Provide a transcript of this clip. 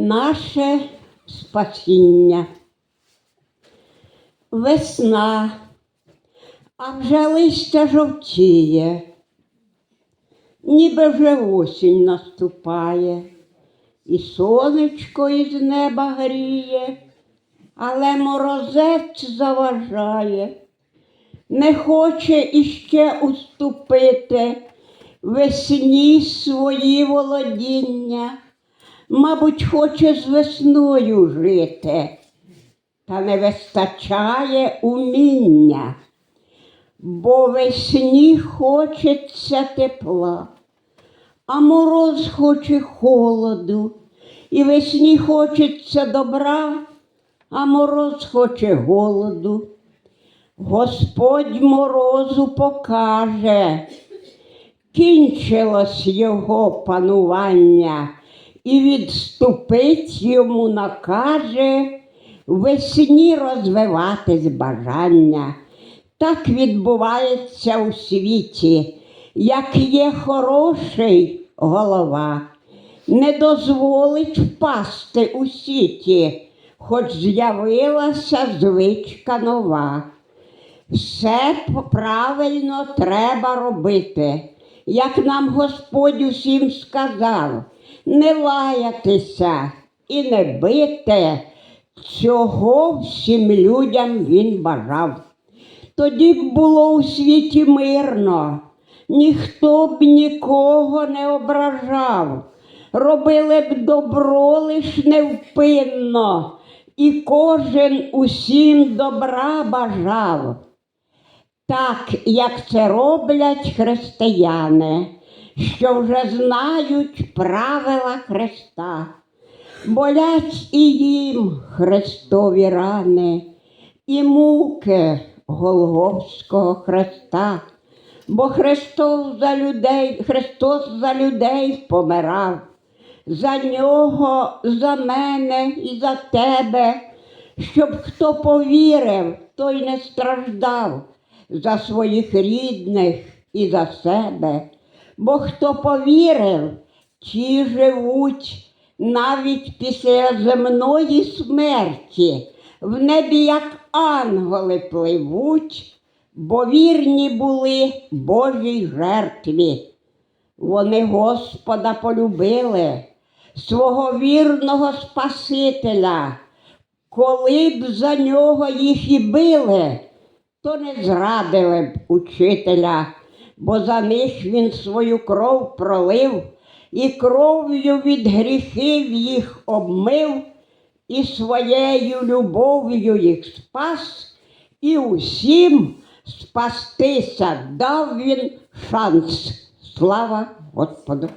наше спасіння. Весна, а вже листя жовтіє, ніби вже осінь наступає, і сонечко із неба гріє, але морозець заважає, не хоче іще уступити весні свої володіння, мабуть, хоче з весною жити, та не вистачає уміння, бо весні хочеться тепла, а мороз хоче холоду, і весні хочеться добра, а мороз хоче голоду. Господь морозу покаже, кінчилось його панування, і відступить йому накаже весні розвиватись бажання. Так відбувається у світі, як є хороший голова, не дозволить впасти у сіті, хоч з'явилася звичка нова. Все правильно треба робити, як нам Господь усім сказав, не лаятися і не бити, цього всім людям він бажав. Тоді б було у світі мирно, ніхто б нікого не ображав, робили б добро лиш невпинно, і кожен усім добра бажав. Так, як це роблять християни, що вже знають правила Христа. Болять і їм Христові рани, і муки Голгофського Христа, бо Христос за людей, Христос за людей помирав, за нього, за мене і за тебе, щоб хто повірив, той не страждав за своїх рідних і за себе. Бо хто повірив, ті живуть навіть після земної смерті, в небі, як ангели пливуть, бо вірні були Божій жертві. Вони Господа полюбили, свого вірного Спасителя, коли б за нього їх і били то не зрадили б учителя, бо за них він свою кров пролив і кров'ю від гріхів їх обмив, і своєю любов'ю їх спас, і усім спастися дав він шанс. Слава Господу!